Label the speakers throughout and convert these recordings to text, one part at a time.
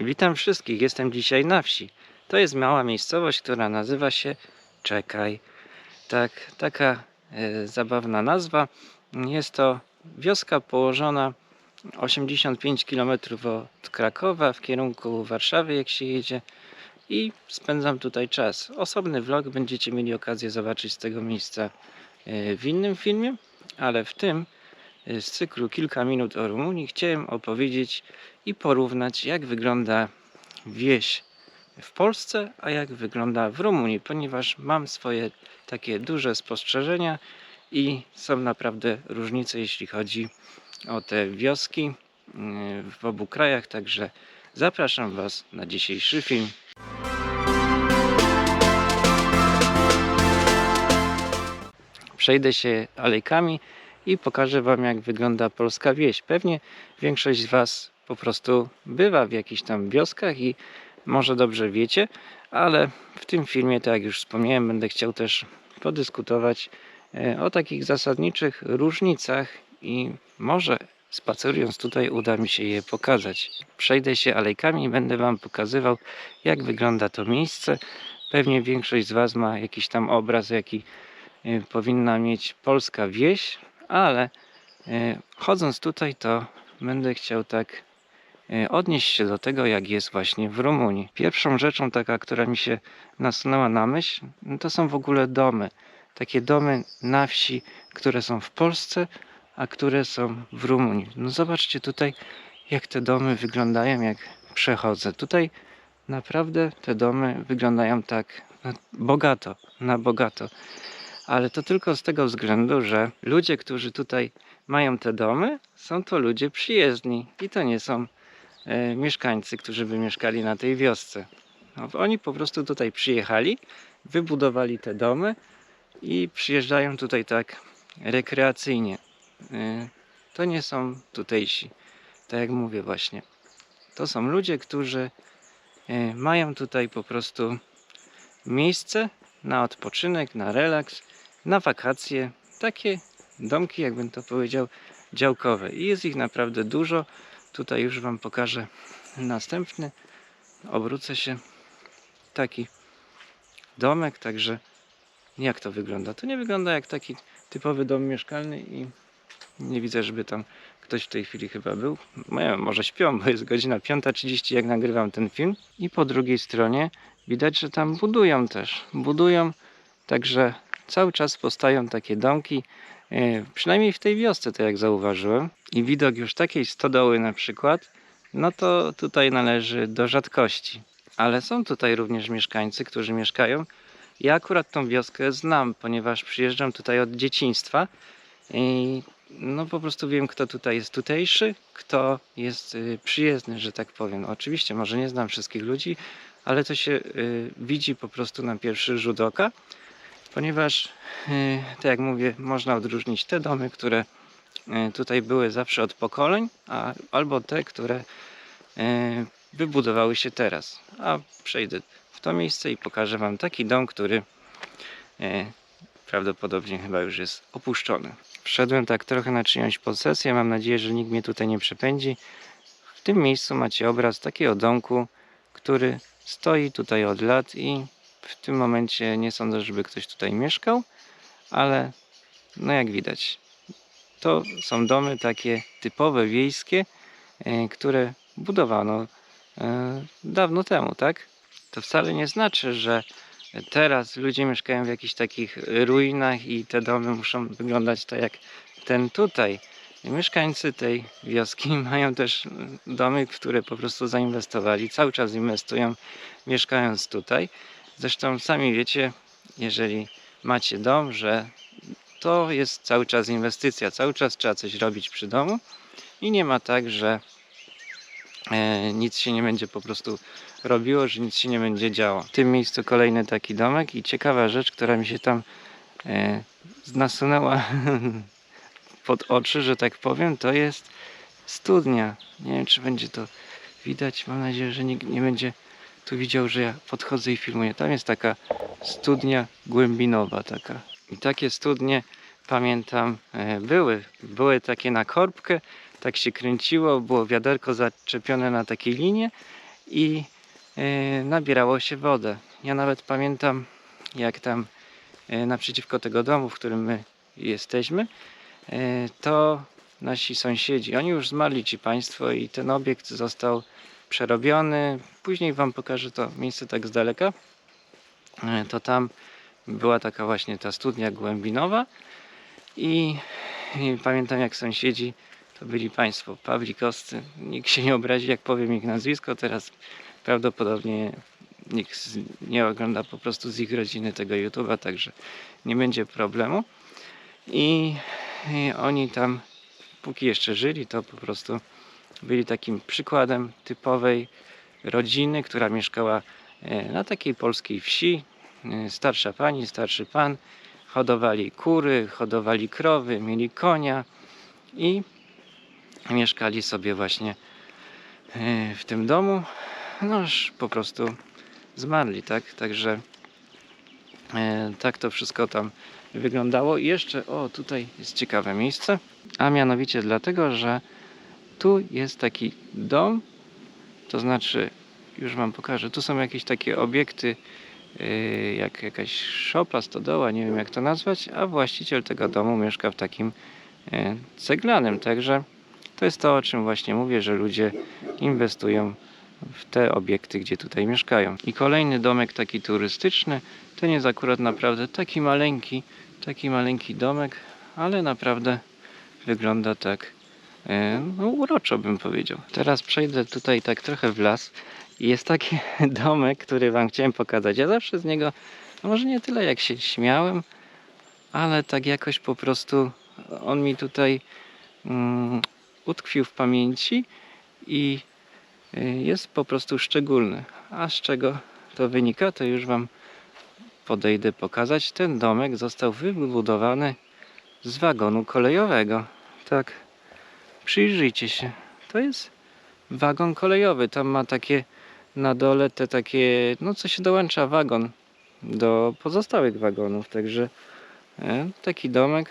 Speaker 1: Witam wszystkich, jestem dzisiaj na wsi. To jest mała miejscowość, która nazywa się Czekaj. Tak, taka e, zabawna nazwa. Jest to wioska położona 85 km od Krakowa w kierunku Warszawy, jak się jedzie. I spędzam tutaj czas. Osobny vlog będziecie mieli okazję zobaczyć z tego miejsca e, w innym filmie, ale w tym z cyklu Kilka minut o Rumunii chciałem opowiedzieć i porównać, jak wygląda wieś w Polsce, a jak wygląda w Rumunii, ponieważ mam swoje takie duże spostrzeżenia i są naprawdę różnice, jeśli chodzi o te wioski yy, w obu krajach. Także zapraszam Was na dzisiejszy film. Przejdę się alejkami i pokażę Wam, jak wygląda polska wieś. Pewnie większość z Was po prostu bywa w jakichś tam wioskach i może dobrze wiecie, ale w tym filmie, tak jak już wspomniałem, będę chciał też podyskutować e, o takich zasadniczych różnicach i może spacerując tutaj uda mi się je pokazać. Przejdę się alejkami i będę Wam pokazywał, jak wygląda to miejsce. Pewnie większość z Was ma jakiś tam obraz, jaki e, powinna mieć polska wieś, ale e, chodząc tutaj, to będę chciał tak e, odnieść się do tego, jak jest właśnie w Rumunii. Pierwszą rzeczą taka, która mi się nasunęła na myśl, no to są w ogóle domy. Takie domy na wsi, które są w Polsce, a które są w Rumunii. No zobaczcie tutaj, jak te domy wyglądają, jak przechodzę. Tutaj naprawdę te domy wyglądają tak no, bogato, na bogato. Ale to tylko z tego względu, że ludzie, którzy tutaj mają te domy, są to ludzie przyjezdni i to nie są e, mieszkańcy, którzy by mieszkali na tej wiosce. No, oni po prostu tutaj przyjechali, wybudowali te domy i przyjeżdżają tutaj tak rekreacyjnie. E, to nie są tutejsi, tak jak mówię właśnie. To są ludzie, którzy e, mają tutaj po prostu miejsce na odpoczynek, na relaks, na wakacje. Takie domki, jakbym to powiedział, działkowe. I jest ich naprawdę dużo. Tutaj już Wam pokażę następny. Obrócę się. Taki domek, także jak to wygląda? To nie wygląda jak taki typowy dom mieszkalny i nie widzę, żeby tam ktoś w tej chwili chyba był. Moja, może śpią, bo jest godzina 5.30 jak nagrywam ten film. I po drugiej stronie widać, że tam budują też. Budują, także cały czas powstają takie domki. e, Przynajmniej w tej wiosce, to jak zauważyłem. I widok już takiej stodoły na przykład, no to tutaj należy do rzadkości. Ale są tutaj również mieszkańcy, którzy mieszkają. Ja akurat tą wioskę znam, ponieważ przyjeżdżam tutaj od dzieciństwa i no po prostu wiem, kto tutaj jest tutejszy, kto jest y, przyjezdny, że tak powiem. Oczywiście, może nie znam wszystkich ludzi, ale to się y, widzi po prostu na pierwszy rzut oka, ponieważ, y, tak jak mówię, można odróżnić te domy, które y, tutaj były zawsze od pokoleń, a, albo te, które y, wybudowały się teraz. A przejdę w to miejsce i pokażę Wam taki dom, który prawdopodobnie chyba już jest opuszczony. Wszedłem tak trochę na czyjąś posesję, mam nadzieję, że nikt mnie tutaj nie przepędzi. W tym miejscu macie obraz takiego domku, który stoi tutaj od lat i w tym momencie nie sądzę, żeby ktoś tutaj mieszkał, ale no jak widać, to są domy takie typowe wiejskie, e, które budowano e, dawno temu, tak? To wcale nie znaczy, że teraz ludzie mieszkają w jakichś takich ruinach i te domy muszą wyglądać tak jak ten tutaj. Mieszkańcy tej wioski mają też domy, w które po prostu zainwestowali, cały czas inwestują, mieszkając tutaj. Zresztą sami wiecie, jeżeli macie dom, że to jest cały czas inwestycja, cały czas trzeba coś robić przy domu i nie ma tak, że e, nic się nie będzie po prostu robiło, że nic się nie będzie działo. W tym miejscu kolejny taki domek i ciekawa rzecz, która mi się tam e, nasunęła pod oczy, że tak powiem, to jest studnia. Nie wiem, czy będzie to widać. Mam nadzieję, że nikt nie będzie widział, że ja podchodzę i filmuję. Tam jest taka studnia głębinowa taka. I takie studnie pamiętam e, były. Były takie na korbkę, tak się kręciło, było wiaderko zaczepione na takiej linie i e, nabierało się wodę. Ja nawet pamiętam, jak tam e, naprzeciwko tego domu, w którym my jesteśmy, to nasi sąsiedzi, oni już zmarli ci państwo i ten obiekt został przerobiony. Później wam pokażę to miejsce tak z daleka. E, To tam była taka właśnie ta studnia głębinowa i, pamiętam jak sąsiedzi to byli państwo Pawlikowscy. Nikt się nie obrazi jak powiem ich nazwisko. Teraz prawdopodobnie nikt nie ogląda po prostu z ich rodziny tego YouTube'a, także nie będzie problemu. I oni tam, póki jeszcze żyli, to po prostu byli takim przykładem typowej rodziny, która mieszkała e, na takiej polskiej wsi. E, Starsza pani, starszy pan, hodowali kury, hodowali krowy, mieli konia i mieszkali sobie właśnie e, w tym domu. No już po prostu zmarli, tak? Także tak to wszystko tam wyglądało. I jeszcze, o tutaj jest ciekawe miejsce, a mianowicie dlatego, że tu jest taki dom, to znaczy, już wam pokażę, tu są jakieś takie obiekty, yy, jak jakaś szopa, stodoła, nie wiem jak to nazwać, a właściciel tego domu mieszka w takim yy, ceglanym, także to jest to, o czym właśnie mówię, że ludzie inwestują w te obiekty, gdzie tutaj mieszkają. I kolejny domek taki turystyczny, ten jest akurat naprawdę taki maleńki, taki maleńki domek, ale naprawdę wygląda tak no, uroczo bym powiedział. Teraz przejdę tutaj tak trochę w las i jest taki domek, który wam chciałem pokazać. Ja zawsze z niego, no może nie tyle jak się śmiałem, ale tak jakoś po prostu on mi tutaj mm, utkwił w pamięci i y, jest po prostu szczególny. A z czego to wynika, to już wam podejdę pokazać. Ten domek został wybudowany z wagonu kolejowego. Tak, przyjrzyjcie się. To jest wagon kolejowy. Tam ma takie na dole te takie, no co się dołącza wagon do pozostałych wagonów. Także e, taki domek,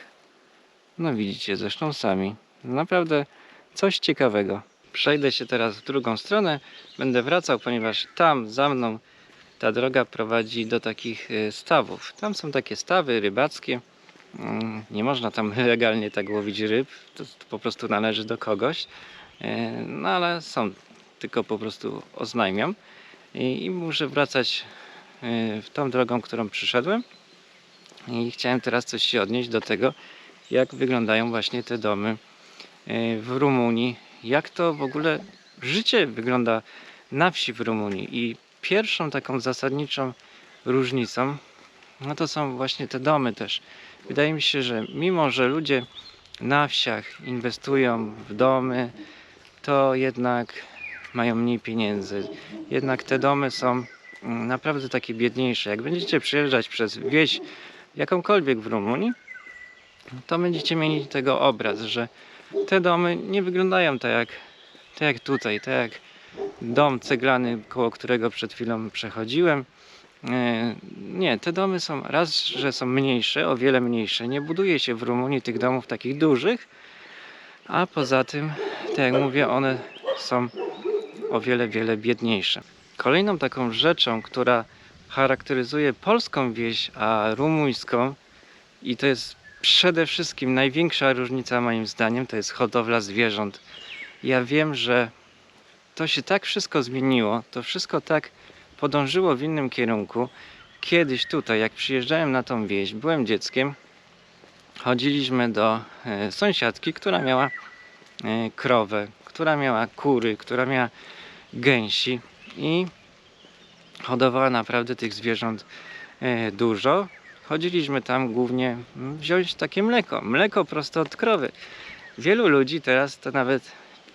Speaker 1: no widzicie zresztą sami. Naprawdę coś ciekawego. Przejdę się teraz w drugą stronę. Będę wracał, ponieważ tam za mną ta droga prowadzi do takich e, stawów. Tam są takie stawy rybackie. Mm, Nie można tam legalnie tak łowić ryb. To, to po prostu należy do kogoś. E, No ale są, tylko po prostu oznajmiam. I, i muszę wracać e, w tą drogą, którą przyszedłem. I chciałem teraz coś się odnieść do tego, jak wyglądają właśnie te domy e, w Rumunii. Jak to w ogóle życie wygląda na wsi w Rumunii. I pierwszą taką zasadniczą różnicą, no to są właśnie te domy też. Wydaje mi się, że mimo, że ludzie na wsiach inwestują w domy, to jednak mają mniej pieniędzy. Jednak te domy są mm, naprawdę takie biedniejsze. Jak będziecie przyjeżdżać przez wieś jakąkolwiek w Rumunii, to będziecie mieli tego obraz, że te domy nie wyglądają tak jak, tak jak tutaj, tak jak dom ceglany, koło którego przed chwilą przechodziłem. E, Nie, te domy są raz, że są mniejsze, o wiele mniejsze. Nie buduje się w Rumunii tych domów takich dużych, a poza tym, tak jak mówię, one są o wiele, wiele biedniejsze. Kolejną taką rzeczą, która charakteryzuje polską wieś, a rumuńską, i to jest przede wszystkim największa różnica moim zdaniem, to jest hodowla zwierząt. Ja wiem, że to się tak wszystko zmieniło, to wszystko tak podążyło w innym kierunku. Kiedyś tutaj, jak przyjeżdżałem na tą wieś, byłem dzieckiem, chodziliśmy do e, sąsiadki, która miała e, krowę, która miała kury, która miała gęsi i hodowała naprawdę tych zwierząt e, dużo. Chodziliśmy tam głównie mm, wziąć takie mleko, mleko prosto od krowy. Wielu ludzi teraz to nawet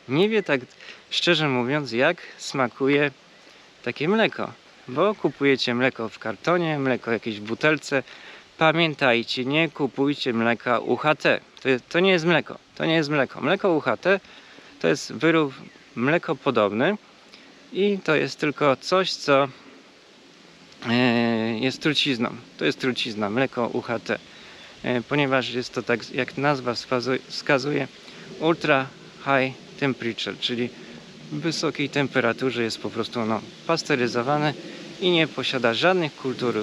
Speaker 1: nie wie tak szczerze mówiąc, jak smakuje takie mleko. Bo kupujecie mleko w kartonie, mleko jakieś w butelce. Pamiętajcie, nie kupujcie mleka UHT. To, to nie jest mleko. To nie jest mleko. Mleko UHT to jest wyrób mleko podobny i to jest tylko coś, co e, jest trucizną. To jest trucizna, mleko UHT. E, ponieważ jest to tak, jak nazwa wskazu- wskazuje, ultra high temperature, czyli wysokiej temperaturze jest po prostu no, pasteryzowane i nie posiada żadnych kultur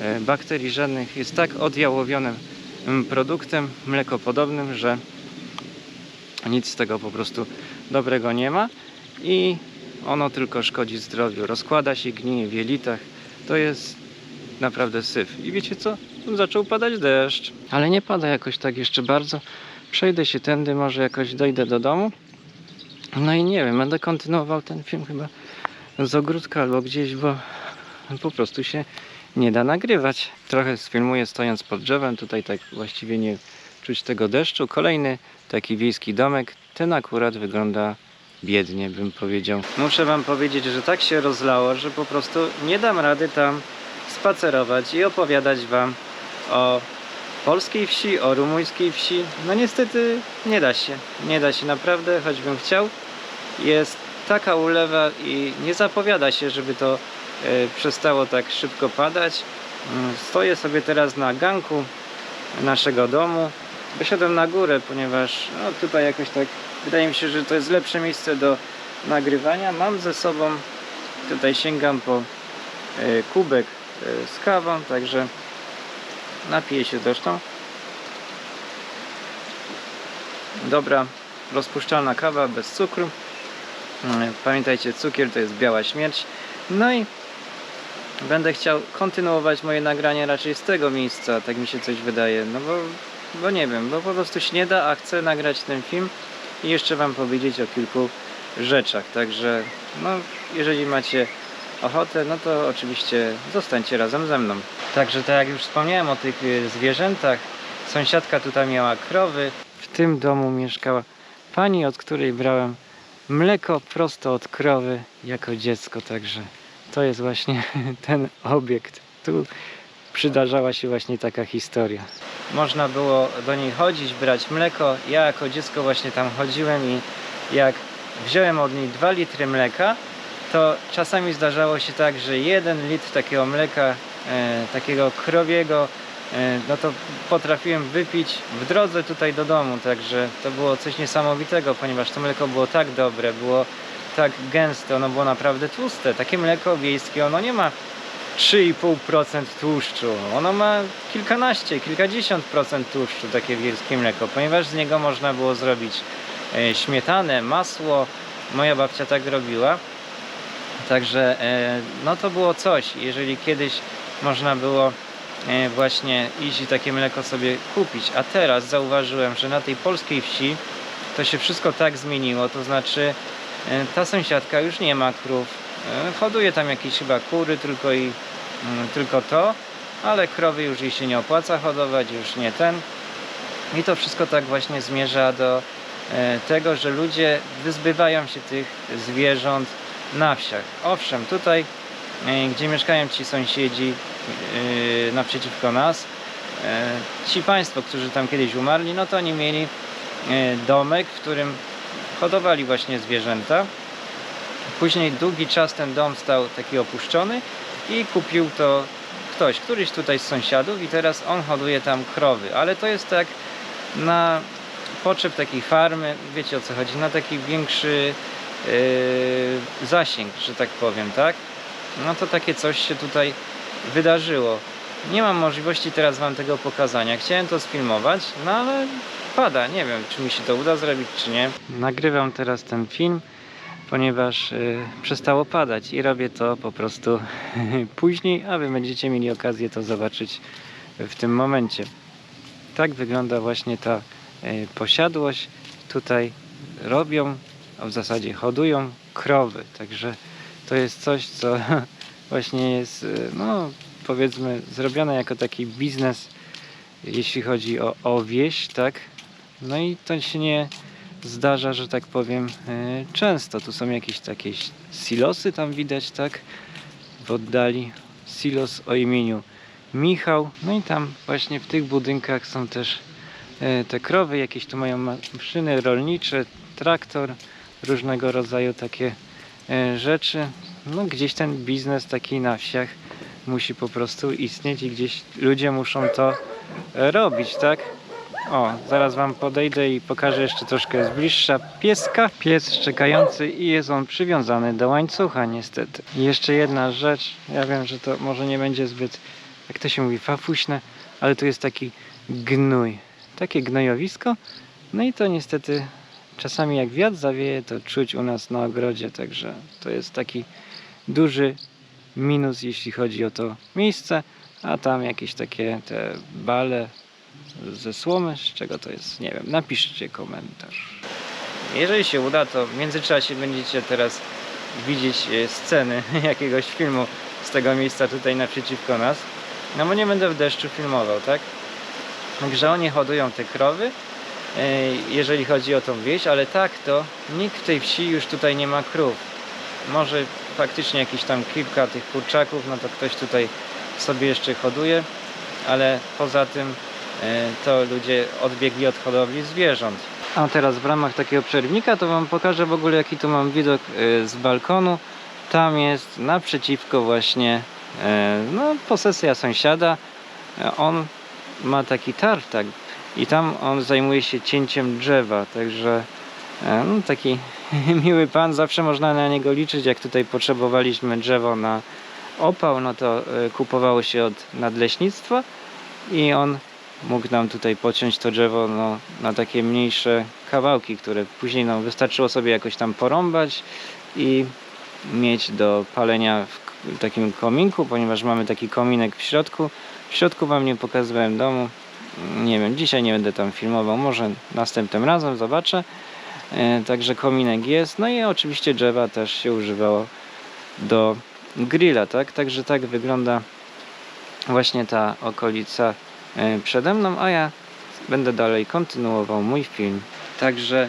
Speaker 1: e, bakterii, żadnych. Jest tak odjałowionym mm, produktem mlekopodobnym, że nic z tego po prostu dobrego nie ma i ono tylko szkodzi zdrowiu. Rozkłada się, gnije w jelitach. To jest naprawdę syf. I wiecie co? Zaczął padać deszcz. Ale nie pada jakoś tak jeszcze bardzo. Przejdę się tędy, może jakoś dojdę do domu. No i nie wiem, będę kontynuował ten film chyba z ogródka albo gdzieś, bo po prostu się nie da nagrywać. Trochę sfilmuję stojąc pod drzewem, tutaj tak właściwie nie czuć tego deszczu. Kolejny taki wiejski domek, ten akurat wygląda biednie bym powiedział. Muszę wam powiedzieć, że tak się rozlało, że po prostu nie dam rady tam spacerować i opowiadać wam o polskiej wsi, o rumuńskiej wsi. No niestety nie da się. Nie da się naprawdę, choćbym chciał. Jest taka ulewa i nie zapowiada się, żeby to e, przestało tak szybko padać. Mm, Stoję sobie teraz na ganku naszego domu. Wyszedłem na górę, ponieważ no, tutaj jakoś tak wydaje mi się, że to jest lepsze miejsce do nagrywania. Mam ze sobą, tutaj sięgam po e, kubek e, z kawą, także napiję się zresztą. Dobra, rozpuszczalna kawa bez cukru. Mm, Pamiętajcie, cukier to jest biała śmierć. No i będę chciał kontynuować moje nagranie raczej z tego miejsca, tak mi się coś wydaje. No bo, bo nie wiem, bo po prostu się nie da, a chcę nagrać ten film i jeszcze Wam powiedzieć o kilku rzeczach. Także, no, jeżeli macie ochotę, no to oczywiście zostańcie razem ze mną. Także tak jak już wspomniałem o tych y, zwierzętach, sąsiadka tutaj miała krowy. W tym domu mieszkała pani, od której brałem mleko prosto od krowy jako dziecko, także to jest właśnie ten obiekt. Tu przydarzała się właśnie taka historia. Można było do niej chodzić, brać mleko. Ja jako dziecko właśnie tam chodziłem i jak wziąłem od niej 2 litry mleka, to czasami zdarzało się tak, że jeden litr takiego mleka, e, takiego krowiego, e, no to potrafiłem wypić w drodze tutaj do domu, także to było coś niesamowitego, ponieważ to mleko było tak dobre, było tak gęste, ono było naprawdę tłuste. Takie mleko wiejskie, ono nie ma 3,5% tłuszczu, ono ma kilkanaście, kilkadziesiąt procent tłuszczu, takie wiejskie mleko, ponieważ z niego można było zrobić e, śmietanę, masło, moja babcia tak robiła. Także e, no to było coś, jeżeli kiedyś można było e, właśnie iść i takie mleko sobie kupić, a teraz zauważyłem, że na tej polskiej wsi to się wszystko tak zmieniło, to znaczy e, ta sąsiadka już nie ma krów, hoduje tam jakieś chyba kury tylko i mm, tylko to, ale krowy już jej się nie opłaca hodować, już nie ten. I to wszystko tak właśnie zmierza do tego, że ludzie wyzbywają się tych zwierząt na wsiach. Owszem, tutaj, e, gdzie mieszkają ci sąsiedzi e, naprzeciwko nas, e, ci państwo, którzy tam kiedyś umarli, no to oni mieli domek, w którym hodowali właśnie zwierzęta. Później długi czas ten dom stał taki opuszczony i kupił to ktoś, któryś tutaj z sąsiadów i teraz on hoduje tam krowy, ale to jest tak na potrzeb takiej farmy, wiecie o co chodzi, na taki większy yy, zasięg, że tak powiem, tak? No to takie coś się tutaj wydarzyło. Nie mam możliwości teraz Wam tego pokazania. Chciałem to sfilmować, no ale pada. Nie wiem, czy mi się to uda zrobić, czy nie. Nagrywam teraz ten film, ponieważ yy, przestało padać i robię to po prostu później, a Wy będziecie mieli okazję to zobaczyć w tym momencie. Tak wygląda właśnie ta yy, posiadłość. Tutaj robią a w zasadzie hodują krowy. Także to jest coś, co właśnie jest, y, no powiedzmy, zrobione jako taki biznes, jeśli chodzi o, o wieś, tak? No i to się nie zdarza, że tak powiem, y, często. Tu są jakieś takie silosy tam widać, tak? W oddali silos o imieniu Michał. No i tam właśnie w tych budynkach są też y, te krowy, jakieś tu mają maszyny rolnicze, traktor, różnego rodzaju takie e, rzeczy. No gdzieś ten biznes taki na wsiach musi po prostu istnieć i gdzieś ludzie muszą to robić, tak? O, zaraz wam podejdę i pokażę jeszcze troszkę z bliższa pieska. Pies szczekający i jest on przywiązany do łańcucha niestety. I jeszcze jedna rzecz, ja wiem, że to może nie będzie zbyt, jak to się mówi, fafuśne, ale tu jest taki gnój. Takie gnojowisko. No i to niestety czasami jak wiatr zawieje, to czuć u nas na ogrodzie, także to jest taki duży minus, jeśli chodzi o to miejsce, a tam jakieś takie te bale ze słomy, z czego to jest, nie wiem, napiszcie komentarz. Jeżeli się uda, to w międzyczasie będziecie teraz widzieć e, sceny jakiegoś filmu z tego miejsca tutaj naprzeciwko nas. No bo nie będę w deszczu filmował, tak? Także oni hodują te krowy, jeżeli chodzi o tą wieś, ale tak to nikt w tej wsi już tutaj nie ma krów. Może faktycznie jakieś tam kilka tych kurczaków, no to ktoś tutaj sobie jeszcze hoduje, ale poza tym e, to ludzie odbiegli od hodowli zwierząt. A teraz w ramach takiego przerwnika to Wam pokażę w ogóle jaki tu mam widok e, z balkonu. Tam jest naprzeciwko właśnie e, no, posesja sąsiada. On ma taki tartak i tam on zajmuje się cięciem drzewa, także e, no, taki miły pan, zawsze można na niego liczyć. Jak tutaj potrzebowaliśmy drzewo na opał, no to e, kupowało się od nadleśnictwa i on mógł nam tutaj pociąć to drzewo no, na takie mniejsze kawałki, które później no, wystarczyło sobie jakoś tam porąbać i mieć do palenia w takim kominku, ponieważ mamy taki kominek w środku. W środku wam nie pokazywałem domu. Nie wiem, dzisiaj nie będę tam filmował, może następnym razem zobaczę. E, Także kominek jest. No i oczywiście drzewa też się używało do grilla, tak? Także tak wygląda właśnie ta okolica e, przede mną, a ja będę dalej kontynuował mój film. Także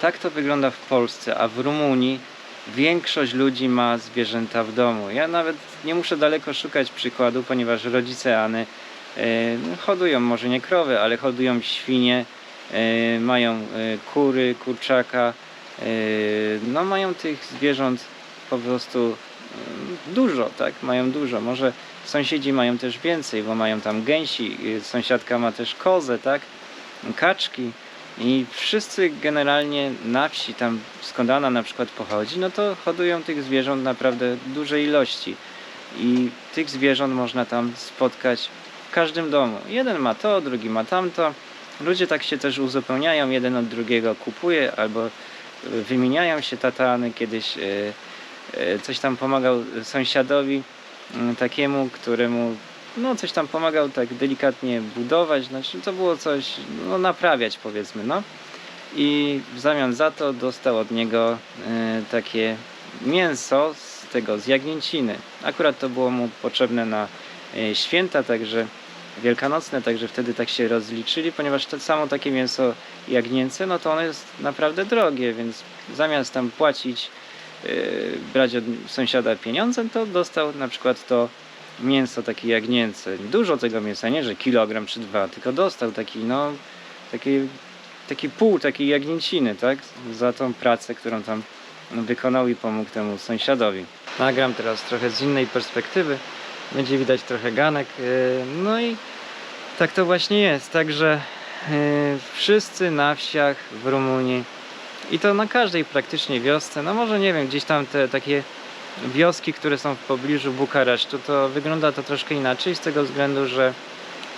Speaker 1: tak to wygląda w Polsce, a w Rumunii większość ludzi ma zwierzęta w domu. Ja nawet nie muszę daleko szukać przykładu, ponieważ rodzice Any hodują może nie krowy, ale hodują świnie, e, mają e, kury, kurczaka, e, no mają tych zwierząt po prostu e, dużo, tak, mają dużo. Może sąsiedzi mają też więcej, bo mają tam gęsi, sąsiadka ma też kozę, tak, kaczki. I wszyscy generalnie na wsi, tam skąd Anna na przykład pochodzi, no to hodują tych zwierząt naprawdę duże ilości. I tych zwierząt można tam spotkać w każdym domu. Jeden ma to, drugi ma tamto. Ludzie tak się też uzupełniają, jeden od drugiego kupuje albo y, wymieniają się tatany. Kiedyś y, y, coś tam pomagał sąsiadowi takiemu, któremu no coś tam pomagał tak delikatnie budować, znaczy to było coś, no naprawiać powiedzmy, no. I w zamian za to dostał od niego takie mięso z tego, z jagnięciny. Akurat to było mu potrzebne na święta, także wielkanocne, także wtedy tak się rozliczyli, ponieważ to samo takie mięso jagnięce, no to ono jest naprawdę drogie, więc zamiast tam płacić, y, brać od sąsiada pieniądze, to dostał na przykład to mięso takie jagnięce. Dużo tego mięsa, nie że kilogram czy dwa, tylko dostał taki, no, taki, taki pół takiej jagnięciny, tak? Za tą pracę, którą tam wykonał i pomógł temu sąsiadowi. Nagram teraz trochę z innej perspektywy. Będzie widać trochę ganek. yy, No i tak to właśnie jest. Także yy, wszyscy na wsiach w Rumunii i to na każdej praktycznie wiosce, no może nie wiem, gdzieś tam te takie wioski, które są w pobliżu Bukaresztu, to wygląda to troszkę inaczej z tego względu, że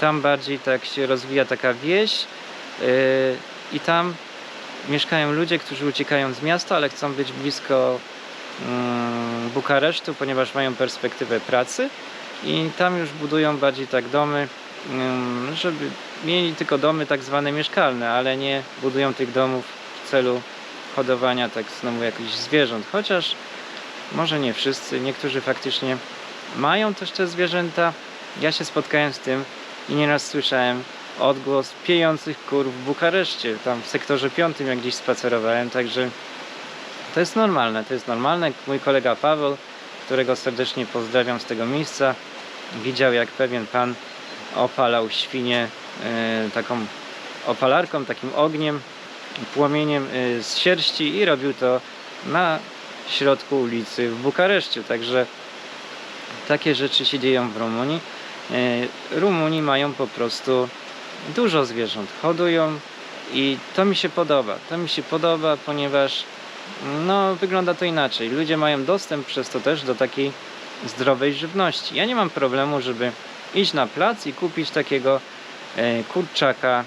Speaker 1: tam bardziej tak się rozwija taka wieś yy, i tam mieszkają ludzie, którzy uciekają z miasta, ale chcą być blisko mm, Bukaresztu, ponieważ mają perspektywę pracy i tam już budują bardziej tak domy, mm, żeby mieli tylko domy tak zwane mieszkalne, ale nie budują tych domów w celu hodowania tak znowu jakichś zwierząt, chociaż może nie wszyscy, niektórzy faktycznie mają też te zwierzęta. Ja się spotkałem z tym i nieraz słyszałem odgłos piejących kur w Bukareszcie, tam w sektorze piątym jak gdzieś spacerowałem, także to jest normalne, to jest normalne. Mój kolega Paweł, którego serdecznie pozdrawiam z tego miejsca, widział jak pewien pan opalał świnie e, taką opalarką, takim ogniem, płomieniem e, z sierści i robił to na środku ulicy w Bukareszcie. Także takie rzeczy się dzieją w Rumunii. E, Rumuni mają po prostu dużo zwierząt hodują i to mi się podoba. To mi się podoba, ponieważ no, wygląda to inaczej. Ludzie mają dostęp przez to też do takiej zdrowej żywności. Ja nie mam problemu, żeby iść na plac i kupić takiego e, kurczaka,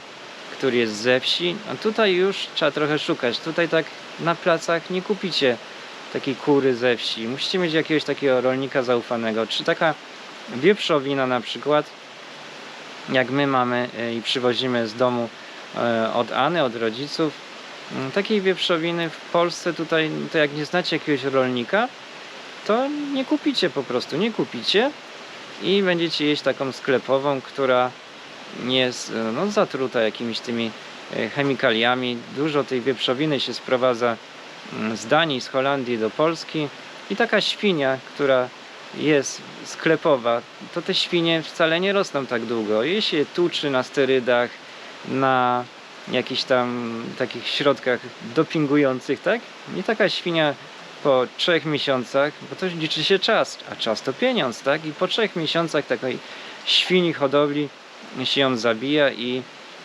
Speaker 1: który jest ze wsi. A tutaj już trzeba trochę szukać. Tutaj tak na placach nie kupicie takiej kury ze wsi. Musicie mieć jakiegoś takiego rolnika zaufanego. Czy taka wieprzowina na przykład, jak my mamy e, i przywozimy z domu e, od Any, od rodziców, takiej wieprzowiny w Polsce tutaj, to jak nie znacie jakiegoś rolnika, to nie kupicie po prostu, nie kupicie i będziecie jeść taką sklepową, która jest e, no, zatruta jakimiś tymi e, chemikaliami. Dużo tej wieprzowiny się sprowadza mm, z Danii, z Holandii do Polski i taka świnia, która jest sklepowa, to te świnie wcale nie rosną tak długo. Je się tuczy na sterydach, na jakichś tam takich środkach dopingujących, tak? I taka świnia po trzech miesiącach, bo to liczy się czas, a czas to pieniądz, tak? I po trzech miesiącach takiej świni hodowli się ją zabija i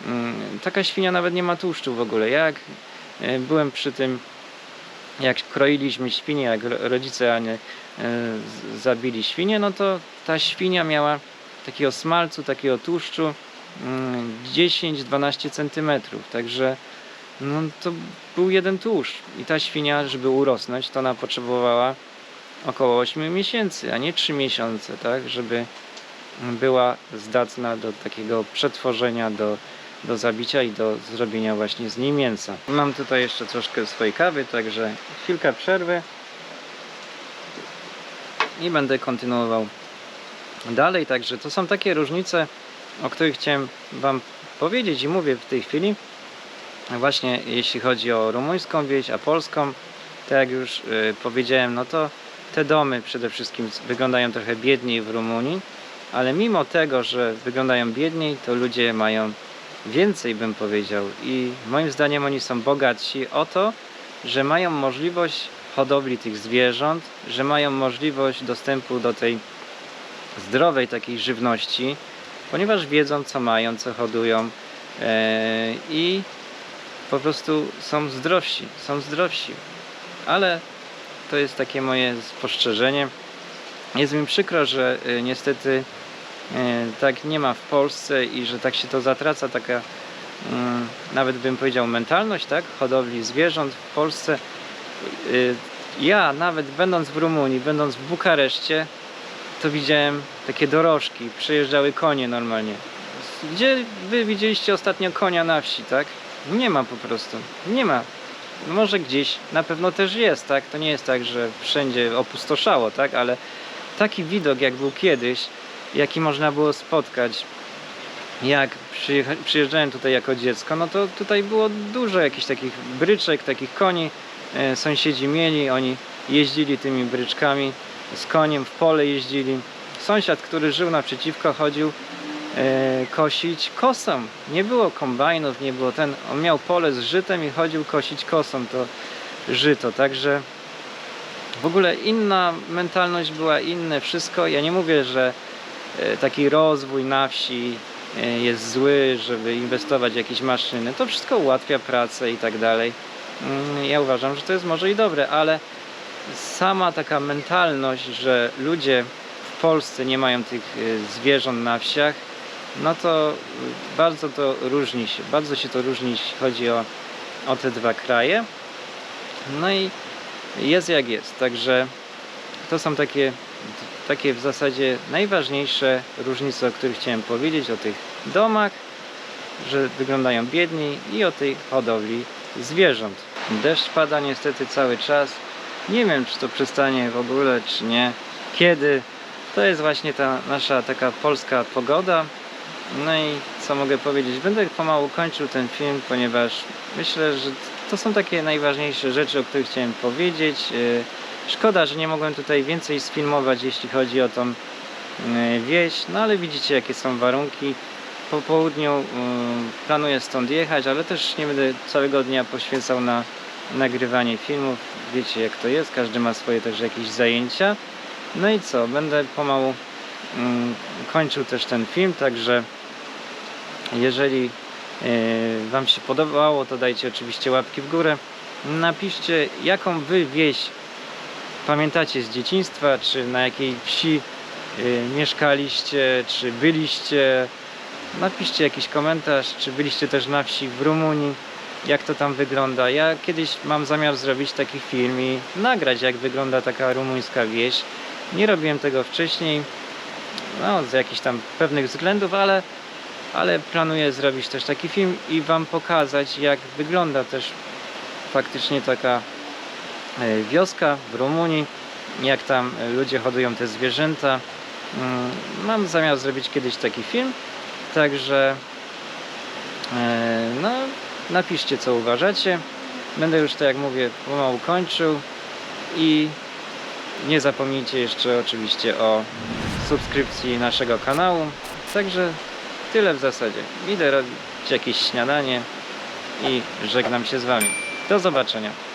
Speaker 1: mm, taka świnia nawet nie ma tłuszczu w ogóle. Jak e, byłem przy tym, jak kroiliśmy świnie, jak ro- rodzice Anie e, zabili świnię, no to ta świnia miała takiego smalcu, takiego tłuszczu 10-12 centymetrów, także no to był jeden tłuszcz i ta świnia, żeby urosnąć, to ona potrzebowała około 8 miesięcy, a nie 3 miesiące, tak, żeby była zdatna do takiego przetworzenia, do, do zabicia i do zrobienia właśnie z niej mięsa. Mam tutaj jeszcze troszkę swojej kawy, także chwilkę przerwy i będę kontynuował dalej. Także to są takie różnice, o których chciałem Wam powiedzieć i mówię w tej chwili. Właśnie jeśli chodzi o rumuńską wieś, a polską, tak jak już y, powiedziałem, no to te domy przede wszystkim wyglądają trochę biedniej w Rumunii, ale mimo tego, że wyglądają biedniej, to ludzie mają więcej, bym powiedział. I moim zdaniem oni są bogatsi o to, że mają możliwość hodowli tych zwierząt, że mają możliwość dostępu do tej zdrowej takiej żywności, ponieważ wiedzą, co mają, co hodują e, i po prostu są zdrowsi, są zdrowsi. Ale to jest takie moje spostrzeżenie. Jest mi przykro, że y, niestety e, tak nie ma w Polsce i że tak się to zatraca taka mm, nawet bym powiedział mentalność, tak, hodowli zwierząt w Polsce. Ja nawet będąc w Rumunii, będąc w Bukareszcie, to widziałem takie dorożki, przejeżdżały konie normalnie. Gdzie wy widzieliście ostatnio konia na wsi, tak? Nie ma po prostu. Nie ma. Może gdzieś na pewno też jest, tak? To nie jest tak, że wszędzie opustoszało, tak? Ale taki widok jak był kiedyś, jaki można było spotkać, jak przyjeżdżałem tutaj jako dziecko, no to tutaj było dużo jakichś takich bryczek, takich koni. E, sąsiedzi mieli, oni jeździli tymi bryczkami z koniem w pole jeździli. Sąsiad, który żył naprzeciwko, chodził e, kosić kosą. Nie było kombajnów, nie było ten. On miał pole z żytem i chodził kosić kosą to żyto. Także w ogóle inna mentalność była, inne wszystko. Ja nie mówię, że e, taki rozwój na wsi e, jest zły, żeby inwestować w jakieś maszyny. To wszystko ułatwia pracę i tak dalej. Mm, Ja uważam, że to jest może i dobre, ale sama taka mentalność, że ludzie w Polsce nie mają tych y, zwierząt na wsiach, no to y, bardzo to różni się, bardzo się to różni, jeśli chodzi o, o te dwa kraje. No i jest jak jest, także to są takie, takie w zasadzie najważniejsze różnice, o których chciałem powiedzieć, o tych domach, że wyglądają biedniej i o tej hodowli zwierząt. Deszcz pada niestety cały czas. Nie wiem, czy to przestanie w ogóle, czy nie. Kiedy? To jest właśnie ta nasza taka polska pogoda. No i co mogę powiedzieć? Będę pomału kończył ten film, ponieważ myślę, że to są takie najważniejsze rzeczy, o których chciałem powiedzieć. Yy, Szkoda, że nie mogłem tutaj więcej sfilmować, jeśli chodzi o tą yy, wieś, no ale widzicie, jakie są warunki. Po południu yy, planuję stąd jechać, ale też nie będę całego dnia poświęcał na nagrywanie filmów. Wiecie jak to jest, każdy ma swoje także jakieś zajęcia. No i co, będę pomału mm, kończył też ten film, także Jeżeli e, Wam się podobało, to dajcie oczywiście łapki w górę. Napiszcie, jaką Wy wieś pamiętacie z dzieciństwa, czy na jakiej wsi y, mieszkaliście, czy byliście. Napiszcie jakiś komentarz, czy byliście też na wsi w Rumunii, jak to tam wygląda. Ja kiedyś mam zamiar zrobić taki film i nagrać, jak wygląda taka rumuńska wieś. Nie robiłem tego wcześniej, no, z jakichś tam pewnych względów, ale, ale planuję zrobić też taki film i Wam pokazać, jak wygląda też faktycznie taka e, wioska w Rumunii, jak tam e, ludzie hodują te zwierzęta. Mm, Mam zamiar zrobić kiedyś taki film, także e, no, napiszcie co uważacie. Będę już tak jak mówię pomału kończył i nie zapomnijcie jeszcze oczywiście o subskrypcji naszego kanału. Także tyle w zasadzie. Idę robić jakieś śniadanie i żegnam się z Wami. Do zobaczenia.